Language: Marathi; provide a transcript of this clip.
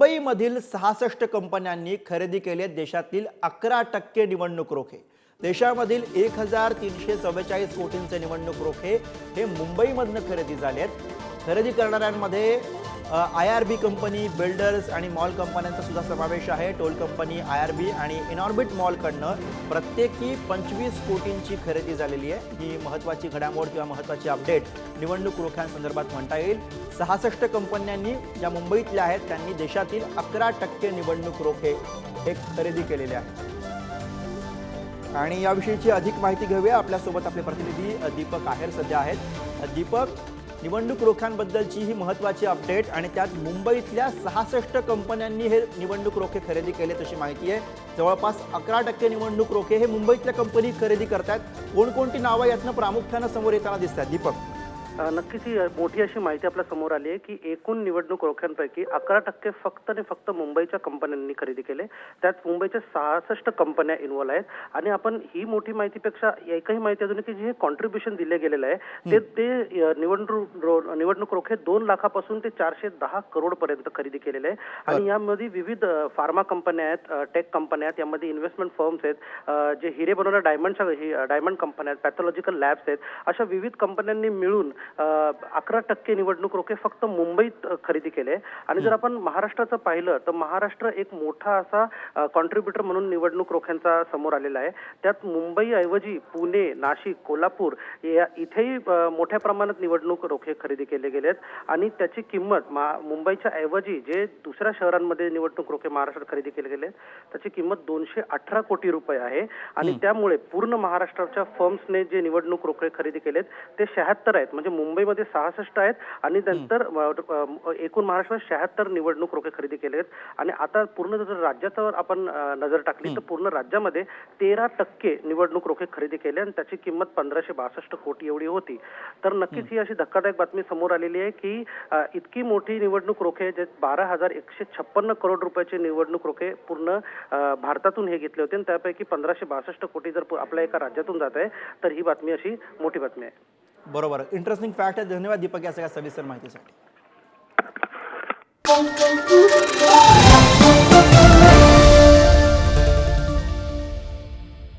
मुंबईमधील सहासष्ट कंपन्यांनी खरेदी केले देशातील अकरा टक्के निवडणूक रोखे. देशामधील एक हजार तीनशे चव्वेचाळीस कोटींचे निवडणूक रोखे हे मुंबईमधनं खरेदी झाले आहेत. खरेदी करणाऱ्यांमध्ये I R B company builders आणि मॉल कंपन्यांचा सुद्धा समावेश आहे. Toll company I R B आणि इनॉर्बिट मॉलकडनं प्रत्येकी पंचवीस कोटींची खरेदी झालेली आहे. ही महत्त्वाची घडामोड किंवा महत्त्वाची अपडेट निवडणूक रोख्यांसंदर्भात म्हणता येईल. सहासष्ट कंपन्यांनी ज्या मुंबईतल्या आहेत त्यांनी देशातील अकरा टक्के निवडणूक रोखे हे खरेदी केलेले आहेत. आणि याविषयीची अधिक माहिती घेऊया. आपल्यासोबत आपले प्रतिनिधी दीपक आहेर सध्या आहेत. दीपक निवडणूक रोख्यांबद्दलची ही महत्त्वाची अपडेट आणि त्यात मुंबईतल्या सहासष्ट कंपन्यांनी हे निवडणूक रोखे खरेदी केले तशी माहिती आहे. जवळपास अकरा टक्के निवडणूक रोखे हे मुंबईतल्या कंपनी खरेदी करतायत. कोणकोणती नावं यातनं प्रामुख्यानं समोर येताना दिसतात दीपक. नक्कीच ही मोठी अशी माहिती आपल्यासमोर आली आहे की एकूण निवडणूक रोख्यांपैकी अकरा टक्के फक्त आणि फक्त मुंबईच्या कंपन्यांनी खरेदी केले. त्यात मुंबईच्या सहासष्ट कंपन्या इन्व्हॉल्व आहेत. आणि आपण ही मोठी माहितीपेक्षा एकही माहिती अजून की जे कॉन्ट्रीब्युशन दिले गेलेलं आहे ते ते निवडणूक निवडणूक रोखे दोन लाखापासून ते चारशे दहा करोड पर्यंत खरेदी केलेले आहे. आणि यामध्ये विविध फार्मा कंपन्या आहेत टेक कंपन्या आहेत यामध्ये इन्व्हेस्टमेंट फर्म्स आहेत जे हिरे बनवणाऱ्या डायमंडच्या ही डायमंड कंपन्या आहेत पॅथॉलॉजिकल लॅब्स आहेत अशा विविध कंपन्यांनी मिळून अकरा टक्के निवडणूक रोखे फक्त मुंबईत खरेदी केले. आणि जर आपण महाराष्ट्राचं पाहिलं तर महाराष्ट्र एक मोठा असा कॉन्ट्रीब्युटर म्हणून निवडणूक रोख्यांचा समोर आलेला आहे. त्यात मुंबईऐवजी पुणे नाशिक कोल्हापूर या इथेही मोठ्या प्रमाणात निवडणूक रोखे खरेदी केले गेलेत. आणि त्याची किंमत मुंबईच्या ऐवजी जे दुसऱ्या शहरांमध्ये निवडणूक रोखे महाराष्ट्रात खरेदी केले गेले त्याची किंमत दोनशे अठरा कोटी रुपये आहे. आणि त्यामुळे पूर्ण महाराष्ट्राच्या फर्म्सने जे निवडणूक रोखे खरेदी केलेत ते शहात्तर आहेत. म्हणजे मुंबईमध्ये सहासष्ट आहेत आणि नंतर एकूण महाराष्ट्रात शहात्तर निवडणूक रोखे खरेदी केले आहेत. आणि आता पूर्ण जर राज्यावर आपण नजर टाकली तर पूर्ण राज्यामध्ये तेरा टक्के निवडणूक रोखे खरेदी केले आणि त्याची किंमत पंधराशे बासष्ट कोटी एवढी होती. तर नक्कीच ही अशी धक्कादायक बातमी समोर आलेली आहे की इतकी मोठी निवडणूक रोखे जे बारा हजार एकशे छप्पन्न करोड रुपयाचे निवडणूक रोखे पूर्ण भारतातून हे घेतले होते आणि त्यापैकी पंधराशे बासष्ट कोटी जर आपल्या एका राज्यातून जात आहे तर ही बातमी अशी मोठी बातमी आहे. बरोबर. इंटरेस्टिंग फॅक्ट आहे. धन्यवाद दीपक या सगळ्या सविस्तर माहितीसाठी.